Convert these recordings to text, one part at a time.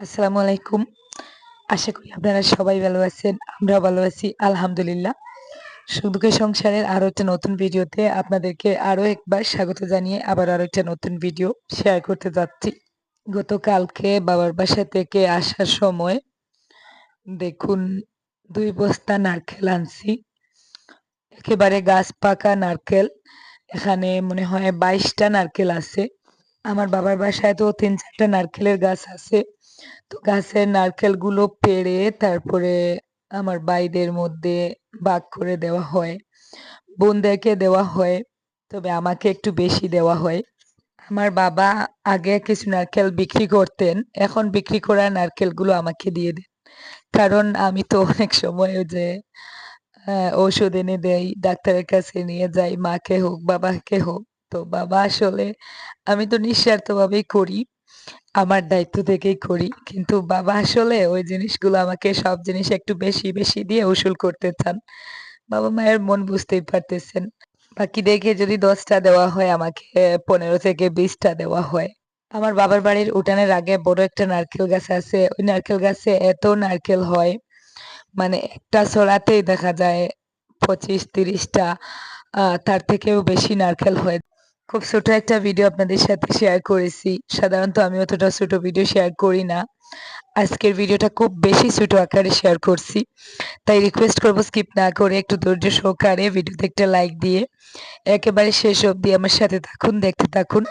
আসসালামু আলাইকুম। আশা করি আপনারা সবাই ভালো আছেন। আমরাও ভালো আছি, আলহামদুলিল্লাহ। সুখ-দুঃখের সংসারের আরও একটা নতুন ভিডিওতে আপনাদেরকে আরও একবার স্বাগত জানিয়ে আবার আরও একটা নতুন ভিডিও শেয়ার করতে যাচ্ছি। গতকালকে বাবার বাসা থেকে আসার সময় দেখুন, দুই বস্তা নারকেল আনছি। একেবারে গাছ পাকা নারকেল। এখানে মনে হয় বাইশটা নারকেল আছে। আমার বাবার বাসায় তো তিন চারটা নারকেলের গাছ আছে। তো গাছের নারকেলগুলো পেড়ে তারপরে আমার ভাইদের মধ্যে ভাগ করে দেওয়া হয়। বোনদেরকে দেওয়া হয়। তবে আমাকে একটু বেশি দেওয়া হয়। আমার বাবা আগে কিছু নারকেল বিক্রি করতেন। এখন বিক্রি করা নারকেলগুলো আমাকে দিয়ে দেন। কারণ আমি তো অনেক সময় যে আ ঔষধ এনে দেই, ডাক্তারের কাছে নিয়ে যাই, মাকে হোক, বাবাকে হোক। তো বাবা আসলে আমি তো নিঃস্বার্থভাবেই করি। আমার দায়িত্ব থেকেই করি। কিন্তু বাবা আসলে ওই জিনিসগুলো আমাকে সব জিনিস একটু বেশি, বেশি দিয়ে উসুল করতে চান। বাবা-মায়ের মন বুঝতেই পারতেছেন। বাকি দেখে যদি দশটা দেওয়া হয় আমাকে ১৫ থেকে বিশটা দেওয়া হয়। আমার বাবার বাড়ির উঠানের আগে বড় একটা নারকেল গাছ আছে। ওই নারকেল গাছে এত নারকেল হয়, মানে একটা ছড়াতেই দেখা যায় ২৫-৩০ টা তার থেকেও বেশি নারকেল হয়। খুব ছোট একটা ভিডিও আপনাদের সাথে শেয়ার করেছি। সাধারণত আমি অতটা ছোট ভিডিও শেয়ার করি না। আজকের ভিডিওটা খুব বেশি ছোট আকারে শেয়ার করছি। তাই রিকোয়েস্ট করব স্কিপ না করে একটু ধৈর্য সহকারে ভিডিওতে একটা লাইক দিয়ে একেবারে শেষ অবধি আমার সাথে থাকুন, দেখতে থাকুন।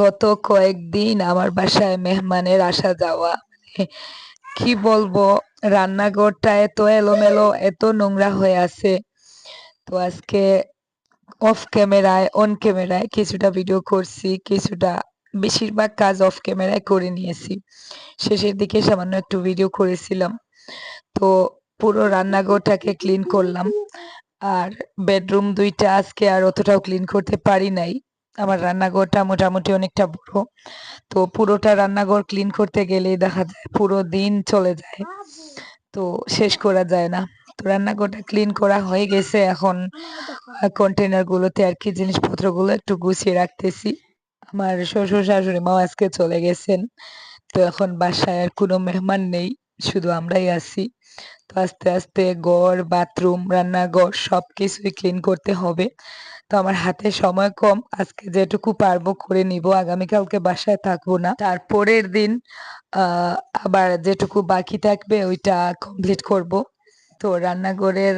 গত কয়েকদিন আমার বাসায় মেহমানের আসা যাওয়া মানে কি বলব রান্নাঘরটা এত এলোমেলো, এত নোংরা হয়ে আছে। তো আজকে অফ ক্যামেরায়, অন ক্যামেরায় কিছুটা ভিডিও করছি, কিছুটা বেশিরভাগ কাজ অফ ক্যামেরায় করে নিয়েছি। শেষের দিকে সামান্য একটু ভিডিও করেছিলাম। তো পুরো রান্নাঘরটাকে ক্লিন করলাম। আর বেডরুম দুইটা আজকে আর অতটাও ক্লিন করতে পারি নাই। আমার রান্নাঘরটা মোটামুটি অনেকটা বড়। তো পুরোটা রান্নাঘর ক্লিন করতে গেলেই দেখা যায় পুরো দিন চলে যায়। তো শেষ করা যায় না। তো রান্নাঘরটা ক্লিন করা হয়ে গেছে। এখন আ আর কি জিনিসপত্রগুলো একটু গুছিয়ে রাখতেছি। আমার শ্বশুর-শাশুড়ি মাও আজকে চলে গেছেন। তো এখন বাসায় আর কোনো মেহমান নেই। শুধু আমরাই আছি। তো আস্তে, আস্তে ঘর, বাথরুম, রান্নাঘর সব কিছুই ক্লিন করতে হবে। তো আমার হাতে সময় কম। আজকে যেটুকু পারব করে নিব। আগামীকালকে বাসায় থাকব না। তারপরের দিন আবার যেটুকু বাকি থাকবে ওইটা কমপ্লিট করব। তো রান্নাঘরের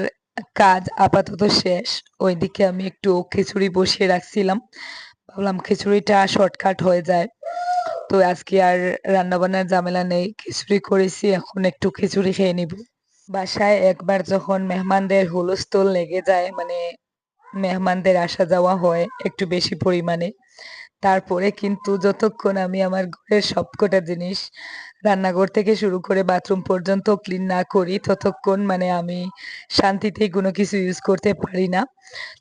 কাজ আপাতত শেষ। ওইদিকে আমি একটু খিচুড়ি বসিয়ে রাখছিলাম। ভাবলাম খিচুড়িটা শর্টকাট হয়ে যায়। তো আজকে আর রান্নাবান্নার ঝামেলা নেই। খিচুড়ি করেছি, এখন একটু খিচুড়ি খেয়ে নিব। বাসায় একবার যখন মেহমানদের হুলস্থুল লেগে যায় মানে মেহমানদের আসা যাওয়া হয় একটু বেশি পরিমাণে। তারপরে কিন্তু যতক্ষণ আমি আমার ঘরের সবকটা জিনিস রান্নাঘর থেকে শুরু করে বাথরুম পর্যন্ত ক্লিন না করি, ততক্ষণ মানে আমি শান্তিতেই কোনো কিছু ইউজ করতে পারি না।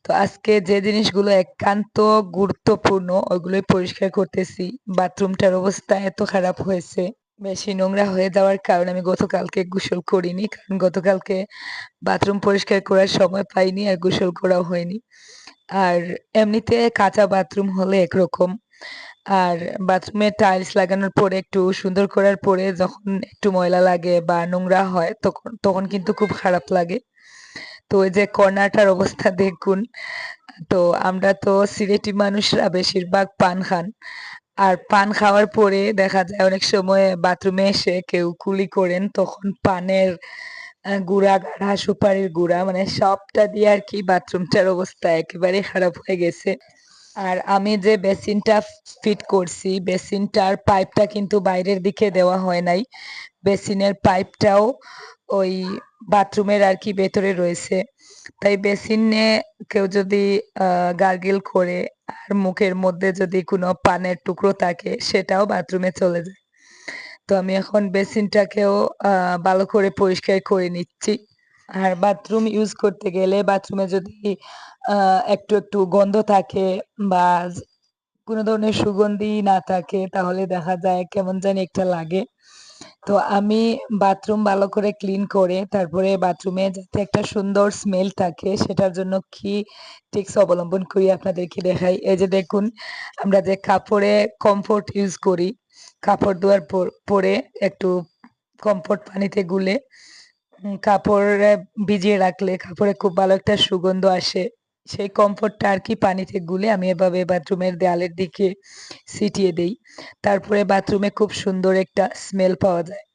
তো আজকে যে জিনিসগুলো একান্ত গুরুত্বপূর্ণ, ওগুলোই পরিষ্কার করতেছি। বাথরুমটার অবস্থা এত খারাপ হয়েছে। বেশি নোংরা হয়ে যাওয়ার কারণে আমি গতকালকে গোসল করিনি। কারণ গতকালকে বাথরুম পরিষ্কার করার সময় পাইনি আর গোসল করাও হয়নি। আর এমনিতে কাঁচা বাথরুম হলে একরকম। আর বাথরুমে টাইলস লাগানোর পরে একটু সুন্দর করার পরে যখন একটু ময়লা লাগে বা নোংরা হয় তখন তখন কিন্তু খুব খারাপ লাগে। তো ওই যে কর্নারটার অবস্থা দেখুন। তো আমরা তো সিলেটি মানুষরা বেশিরভাগ পান খান। আর পান খাওয়ার পরে দেখা যায় অনেক সময় বাথরুমে এসে কেউ কুলি করেন, তখন পানের গুঁড়া গাড়া, সুপারির গুঁড়া মানে সবটা দিয়ে আরকি বাথরুমটার অবস্থা একেবারে খারাপ হয়ে গেছে। আর আমি যে বেসিনটা ফিট করছি বেসিনটার পাইপটা কিন্তু বাইরের দিকে দেওয়া হয় নাই। বেসিনের পাইপটাও ওই বাথরুমের আর কি ভেতরে রয়েছে। তাই বেসিনে কেউ যদি গার্গল করে আর মুখের মধ্যে যদি কোনো পানের টুকরো থাকে সেটাও বাথরুমে চলে যায়। তো আমি এখন বেসিনটাকেও ভালো করে পরিষ্কার করে নিচ্ছি। আর বাথরুম ইউজ করতে গেলে বাথরুমে যদি একটু, একটু গন্ধ থাকে বা কোনো ধরনের সুগন্ধি না থাকে তাহলে দেখা যায় কেমন জানি একটা লাগে। তো আমি বাথরুম ভালো করে ক্লিন করে তারপরে বাথরুমে যাতে একটা সুন্দর স্মেল থাকে সেটার জন্য কি টিপস অবলম্বন করি আপনাদেরকে দেখাই। এই যে দেখুন আমরা যে কাপড়ে কমফোর্ট ইউজ করি, কাপড় ধোয়ার পর একটু কমফোর্ট পানিতে গুলে কাপড়ে ভিজিয়ে রাখলে কাপড়ে খুব ভালো একটা সুগন্ধ আসে। সেই কমফোর্টটা আর কি পানিতে গুলে আমি এভাবে বাথরুমের দেয়ালের দিকে ছিটিয়ে দেই। তারপরে বাথরুমে খুব সুন্দর একটা স্মেল পাওয়া যায়।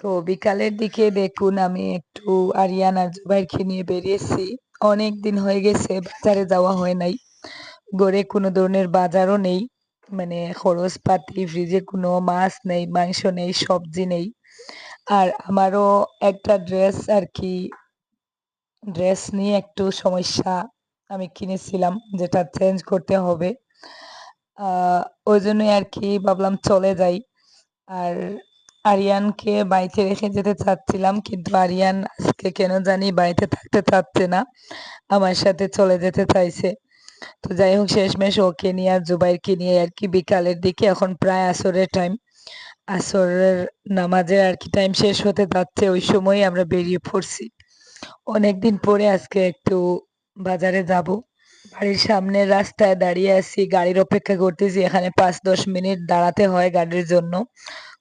তো বিকালের দিকে দেখুন, আমি একটু আরিয়ান আর জুবাইরকে নিয়ে বেরিয়েছি। অনেক দিন হয়ে গেছে, বাজারে যাওয়া হয় নাই। গড়ে কোনো ধরনের বাজারও নেই। মানে খরচপাতি, ফ্রিজে কোনো মাছ নেই, মাংস নেই, সবজি নেই। আর আমারও একটা ড্রেস আর কি ড্রেস নিয়ে একটু সমস্যা আমি কিনেছিলাম যেটা চেঞ্জ করতে হবে। ওই জন্যই আর কি ভাবলাম চলে যাই। আর আরিয়ানকে বাড়িতে রেখে যেতে চাচ্ছিলাম কিন্তু আরিয়ান আজকে কেন জানি বাড়িতে থাকতে চাচ্ছে না। আমার সাথে চলে যেতে চাইছে। তো যাই হোক শেষমেশ ওকে নিয়ে আর জুবাইরকে নিয়ে আরকি বিকালের দিকে এখন প্রায় আসরের টাইম। আসরের নামাজের আর কি টাইম শেষ হতে যাচ্ছে, ওই সময়ই আমরা বেরিয়ে পড়ছি। অনেকদিন পরে আজকে একটু বাজারে যাব বাড়ির সামনের রাস্তায় দাঁড়িয়ে আছি, গাড়ির অপেক্ষা করতেছি, এখানে ৫-১০ মিনিট দাঁড়াতে হয় গাড়ির জন্য।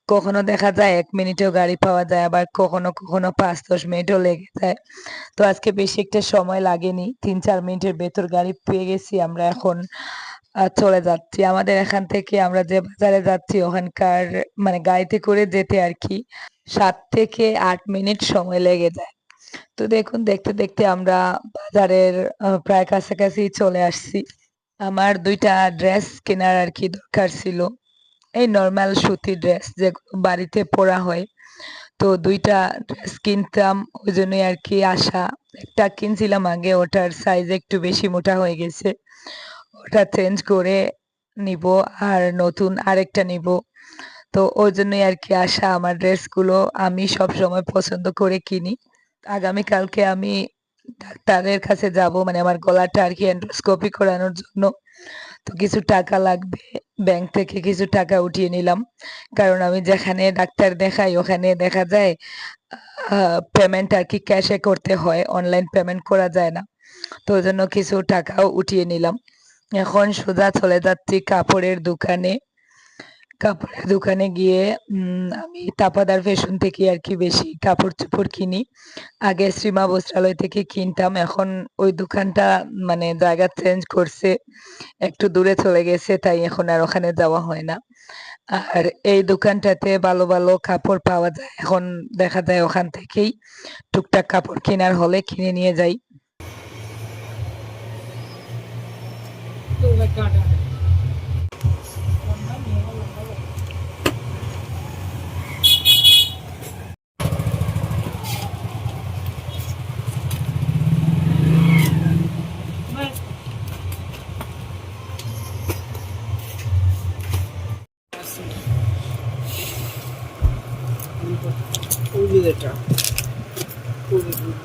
কখনো দেখা যায় এক মিনিটেও গাড়ি পাওয়া যায় আবার কখনো, কখনো ৫-১০ মিনিটও লেগে যায়। তো আজকে বেশি একটা সময় লাগেনি। ৩-৪ মিনিটের ভেতর গাড়ি পেয়ে গেছি আমরা এখন চলে যাচ্ছি। আমাদের এখান থেকে আমরা যে বাজারে যাচ্ছি ওখানকার মানে গাড়িতে করে যেতে আর কি সাত থেকে আট মিনিট সময় লেগে যায়। তো দেখুন দেখতে, দেখতে আমরা বাজারের প্রায় কাছাকাছি চলে আসছি। আমার দুইটা ড্রেস কেনার আর কি দরকার ছিল। এই নর্মাল সুতির ড্রেস যে বাড়িতে পরা হয়। তো দুইটা ড্রেস কিনতাম ওই জন্যই আর কি আসা। একটা কিনছিলাম আগে, ওটার সাইজ একটু বেশি মোটা হয়ে গেছে। ওটা চেঞ্জ করে নিব আর নতুন আরেকটা নিব তো ওই জন্যই আর কি আসা আমার ড্রেসগুলো আমি সবসময় পছন্দ করে কিনি। আগামীকালকে আমি ডাক্তারের কাছে যাব মানে আমার গলাটা আর কি এন্ডোস্কোপি করানোর জন্য। তো কিছু টাকা লাগবে। ব্যাংক থেকে কিছু টাকা উঠিয়ে নিলাম। কারণ আমি যেখানে ডাক্তার দেখাই, ওখানে দেখা যায় পেমেন্ট আর কি ক্যাশে করতে হয়। অনলাইন পেমেন্ট করা যায় না। তো ওই জন্য কিছু টাকাও উঠিয়ে নিলাম। এখন সোজা চলে যাচ্ছি কাপড়ের দোকানে। কাপড়ের দোকানে গিয়ে আমি তাপাদার ফ্যাশন থেকে আর কি বেশি কাপড়-চোপড় কিনি। আগে শ্রীমা বস্ত্রালয় থেকে কিনতাম। এখন ওই দোকানটা মানে জায়গা চেঞ্জ করছে। একটু দূরে চলে গেছে তাই এখন আর ওখানে যাওয়া হয় না। আর এই দোকানটাতে ভালো, ভালো কাপড় পাওয়া যায়। এখন দেখা যায় ওখান থেকেই টুকটাক কাপড় কেনার হলে কিনে নিয়ে যাই। ওই যে এটা ওই যে দুটো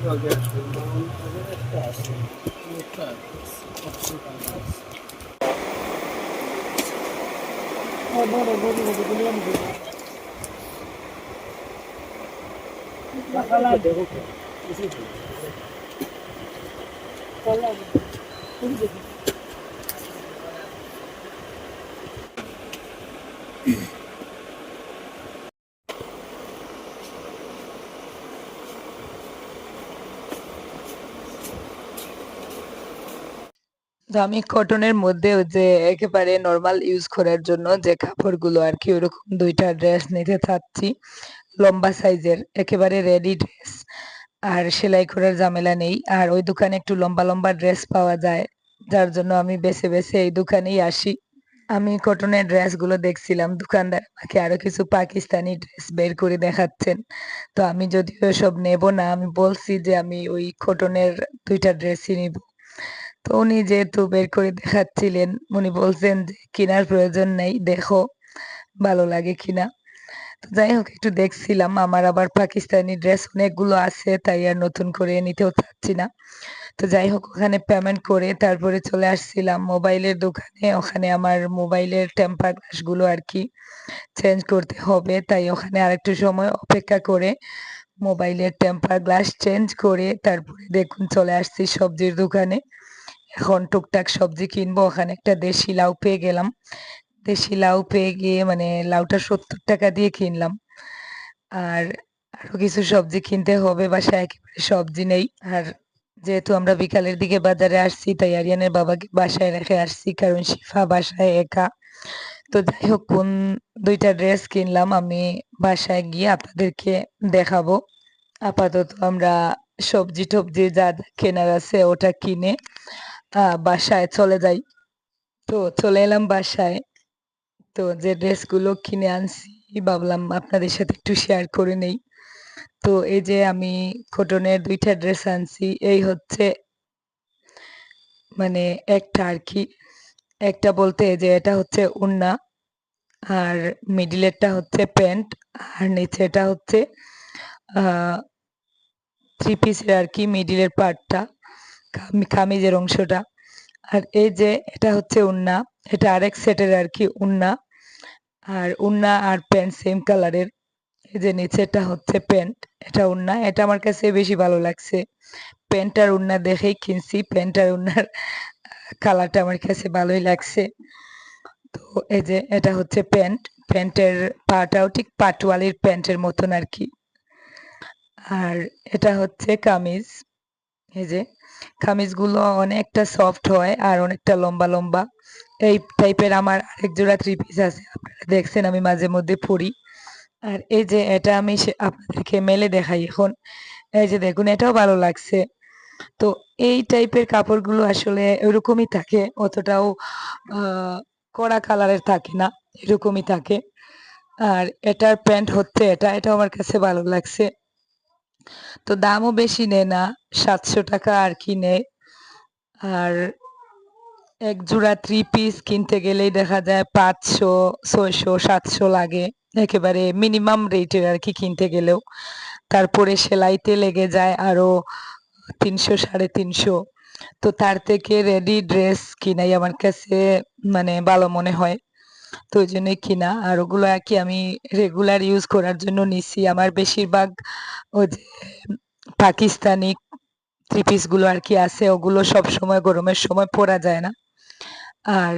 আগে আসবে বাউন আগে একটা আছে একটা আছে বড় বড় বড় বললাম যে লাগালা দেখো কিছু কলা তুমি দেখো তো আমি কটনের মধ্যেও যে একেবারে নরমাল ইউজ করার জন্য যে কাপড়গুলো আর কি ওরকম ২ টা ড্রেস নিতে চাচ্ছি। লম্বা সাইজের একেবারে রেডি ড্রেস। আর সেলাই করার ঝামেলা নেই। আর ওই দোকানে একটু লম্বা, লম্বা ড্রেস পাওয়া যায়। যার জন্য আমি বেছে, বেছে এই দোকানেই আসি। আমি কটনের ড্রেসগুলো দেখছিলাম। দোকানদার আমাকে আরও কিছু পাকিস্তানি ড্রেস বের করে দেখাচ্ছেন। তো আমি যদিও এসব নেব না। আমি বলছি যে আমি ওই কটনের ২ টা ড্রেসই নিবো। তো উনি যেহেতু বের করে দেখাচ্ছিলেন, উনি বলছেন যে কেনার প্রয়োজন নেই। দেখো ভালো লাগে কিনা। তো যাই হোক একটু দেখছিলাম। আমার আবার পাকিস্তানি ড্রেস অনেকগুলো আছে তাই আর নতুন করে নিতেও চাচ্ছি না। তো যাই হোক ওখানে পেমেন্ট করে তারপরে চলে আসছিলাম মোবাইলের দোকানে। ওখানে আমার মোবাইলের টেম্পার গ্লাসগুলো আর কি চেঞ্জ করতে হবে। তাই ওখানে আরেকটু সময় অপেক্ষা করে মোবাইলের টেম্পার গ্লাস চেঞ্জ করে তারপরে দেখুন চলে আসছি সবজির দোকানে। এখন টুকটাক সবজি কিনবো। ওখানে একটা দেশি লাউ পেয়ে গেলাম। দেশি লাউ পেয়ে গিয়ে মানে লাউটা ৳৭০ দিয়ে কিনলাম। আর আরও কিছু সবজি কিনতে হবে, বাসায় একেবারে সবজি নেই আর যেহেতু আমরা বিকালের দিকে বাজারে আসছি, তাই আরিয়ানের বাবাকে বাসায় রেখে আসছি, কারণ শিফা বাসায় একা তো যাই হোক, কোন দুইটা ড্রেস কিনলাম, আমি বাসায় গিয়ে আপনাদেরকে দেখাবো আপাতত আমরা সবজি টবজি যা কেনার আছে, ওটা কিনে বাসায় চলে যাই। তো চলে এলাম বাসায়। তো যে ড্রেসগুলো কিনে আনছি, ভাবলাম আপনাদের সাথে একটু শেয়ার করে নেই। তো এই যে আমি কটনের দুইটা ড্রেস আনছি, এই হচ্ছে মানে একটা আর কি। একটা বলতে যে এটা হচ্ছে উন্না, আর মিডিলেরটা হচ্ছে প্যান্ট আর নিচেটা হচ্ছে থ্রি পিসের আর কি মিডিলের পার্টটা কামিজের অংশটা। আর এই যে এটা হচ্ছে উন্না, এটা আরেক সেটের আর কি, উন্না। আর উন্না আর প্যান্ট সেম কালারের। এই যে নিচেটা হচ্ছে প্যান্ট, এটা উন্না। এটা আমার কাছে বেশি ভালো লাগছে। প্যান্ট আর উন্না দেখেই কিনছি। প্যান্ট আর উন্নার কালারটা আমার কাছে ভালোই লাগছে। তো এই যে এটা হচ্ছে প্যান্ট। প্যান্টের পাটাও ঠিক পাটওয়ালির প্যান্টের মতন আর কি। আর এটা হচ্ছে কামিজ। এই যে কামিজগুলো অনেকটা সফট হয় আর অনেকটা লম্বা লম্বা। এই টাইপের আমার আরেক জোড়া থ্রি পিস আছে, আপনারা দেখছেন আমি মাঝে মধ্যে পরি। আর এই যে এটা আমি আপনাদেরকে মেলে দেখাই এখন। এই যে দেখুন, এটাও ভালো লাগছে। তো এই টাইপের কাপড়গুলো আসলে ওরকমই থাকে, অতটাও কড়া কালারের থাকে না, এরকমই থাকে। আর এটার প্যান্ট হচ্ছে এটা এটা আমার কাছে ভালো লাগছে। তো দামও বেশি নেয় না, সাতশো টাকা আর কি নেয়। আর এক জোড়া থ্রি পিস কিনতে গেলেই দেখা যায় পাঁচশো, ছয়শো, সাতশো লাগে। একেবারে মিনিমাম রেটের আর কি কিনতে গেলেও। তারপরে সেলাইতে লেগে যায় আরও তিনশো, সাড়ে তিনশো। তো তার থেকে রেডি ড্রেস কিনাই আমার কাছে মানে ভালো মনে হয়। তো ওই জন্যই কিনা। আর ওগুলো কি আমি রেগুলার ইউজ করার জন্য নিছি। আমার বেশিরভাগ ওই যে পাকিস্তানি থ্রি পিসগুলো আর কি আছে, ওগুলো সব সময় গরমের সময় পরা যায় না। আর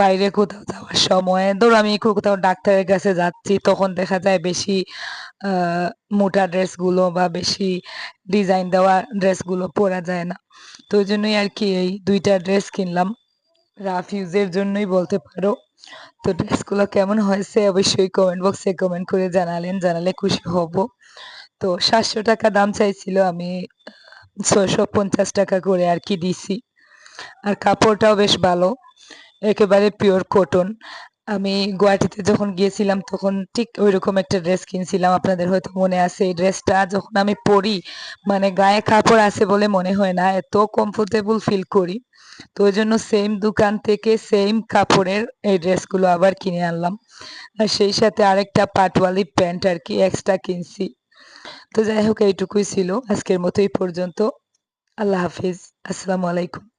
বাইরে কোথাও যাওয়ার সময়, ধরো আমি কোথাও ডাক্তারের কাছে যাচ্ছি, তখন দেখা যায় বেশি মোটা ড্রেসগুলো বা বেশি ডিজাইন দেওয়া ড্রেসগুলো পরা যায় না। তো ওই জন্যই আর কি এই দুইটা ড্রেস কিনলাম। রাফ ইউজের জন্যই বলতে পারো। তো ড্রেসগুলো কেমন হয়েছে অবশ্যই কমেন্ট বক্সে কমেন্ট করে জানালেন, জানালে খুশি হব। তো সাতশো টাকা দাম চাইছিল, আমি ছয়শো পঞ্চাশ টাকা করে আর কি দিছি। আর কাপড়টাও বেশ ভালো, একেবারে পিওর কটন আমি গুয়াহাটিতে যখন গিয়েছিলাম, তখন ঠিক ওইরকম একটা ড্রেস কিনছিলাম, আপনাদের হয়তো মনে আছে। এই ড্রেসটা যখন আমি পরি মানে গায়ে কাপড় আছে বলে মনে হয় না, এত কমফোর্টেবল ফিল করি। তো ওই জন্য সেম দোকান থেকে সেম কাপড়ের এই ড্রেসগুলো আবার কিনে আনলাম। আর সেই সাথে আরেকটা পাটওয়ালি প্যান্ট আর কি এক্সট্রা কিনছি। তো যাই হোক, এইটুকুই ছিল। আজকের মতো এই পর্যন্ত। আল্লাহ হাফিজ। আসসালামু আলাইকুম।